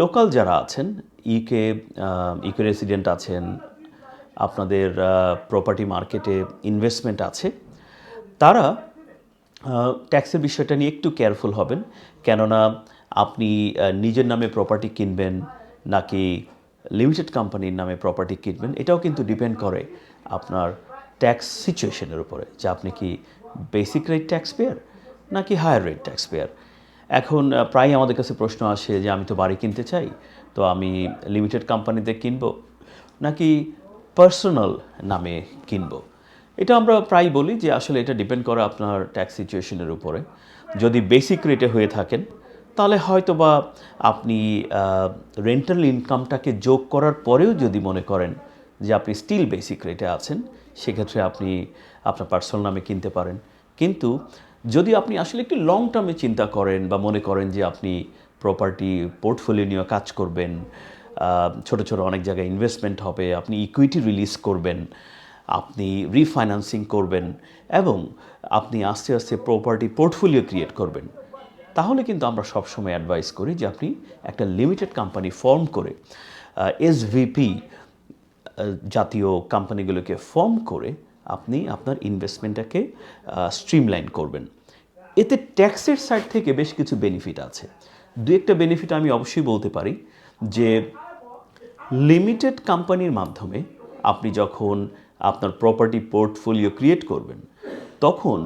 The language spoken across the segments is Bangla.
লোকাল যারা আছেন ইকে ইকে রেসিডেন্ট আছেন, আপনাদের প্রপার্টি মার্কেটে ইনভেস্টমেন্ট আছে, তারা ট্যাক্সের বিষয়টা নিয়ে একটু কেয়ারফুল হবেন। কেননা আপনি নিজের নামে প্রপার্টি কিনবেন নাকি লিমিটেড কোম্পানির নামে প্রপার্টি কিনবেন, এটাও কিন্তু ডিপেন্ড করে আপনার ট্যাক্স সিচুয়েশনের উপরে। যে আপনি কি বেসিক রেট ট্যাক্স পেয়ার নাকি হায়ার রেট ট্যাক্স পেয়ার এখন প্রায় আমাদের কাছে প্রশ্ন আসে যে, আমি তো বাড়ি কিনতে চাই, তো আমি লিমিটেড কোম্পানিতে কিনব নাকি পার্সোনাল নামে কিনব? এটা আমরা প্রায় বলি যে, আসলে এটা ডিপেন্ড করে আপনার ট্যাক্স সিচুয়েশনের উপরে। যদি বেসিক রেটে হয়ে থাকেন, তাহলে হয়তো বা আপনি রেন্টাল ইনকামটাকে যোগ করার পরেও যদি মনে করেন যে, আপনি স্টিল বেসিক রেটে আছেন, সেক্ষেত্রে আপনি আপনার পার্সোনাল নামে কিনতে পারেন। কিন্তু যদি আপনি আসলে একটু লং টার্মে চিন্তা করেন বা মনে করেন যে আপনি প্রপার্টি পোর্টফোলিও নিয়ে কাজ করবেন ছোট ছোট অনেক জায়গায় ইনভেস্টমেন্ট হবে, আপনি ইকুইটি রিলিজ করবেন, আপনি রিফাইন্যান্সিং করবেন এবং আপনি আস্তে আস্তে প্রপার্টি পোর্টফোলিও ক্রিয়েট করবেন, তাহলে কিন্তু আমরা সবসময় অ্যাডভাইস করি যে আপনি একটা লিমিটেড কোম্পানি ফর্ম করে এসভিপি জাতীয় কোম্পানিগুলোকে ফর্ম করে আপনি আপনার ইনভেস্টমেন্টটাকে স্ট্রিমলাইন করবেন। এতে ট্যাক্সের সাইড থেকে বেশ কিছু বেনিফিট আছে। দু একটা বেনিফিট আমি অবশ্যই বলতে পারি যে লিমিটেড কোম্পানির মাধ্যমে আপনি যখন আপনার প্রপার্টি পোর্টফোলিও ক্রিয়েট করবেন, তখন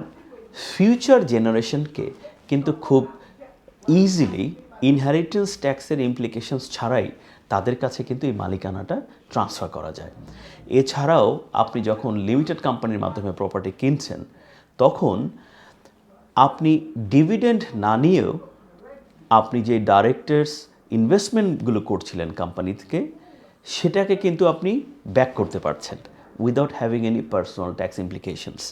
ফিউচার জেনারেশনকে কিন্তু খুব ইজিলি ইনহেরিটেন্স ট্যাক্সের ইমপ্লিকেশনস ছাড়াই তাদের কাছে কিন্তু এই মালিকানাটা ট্রান্সফার করা যায়। এছাড়াও আপনি যখন লিমিটেড কোম্পানির মাধ্যমে প্রপার্টি কিনছেন, তখন আপনি ডিভিডেন্ড না নিয়েও আপনি যে ডাইরেক্টার্স ইনভেস্টমেন্টগুলো করছিলেন কোম্পানি থেকে, সেটাকে কিন্তু আপনি ব্যাক করতে পারছেন without having any personal tax implications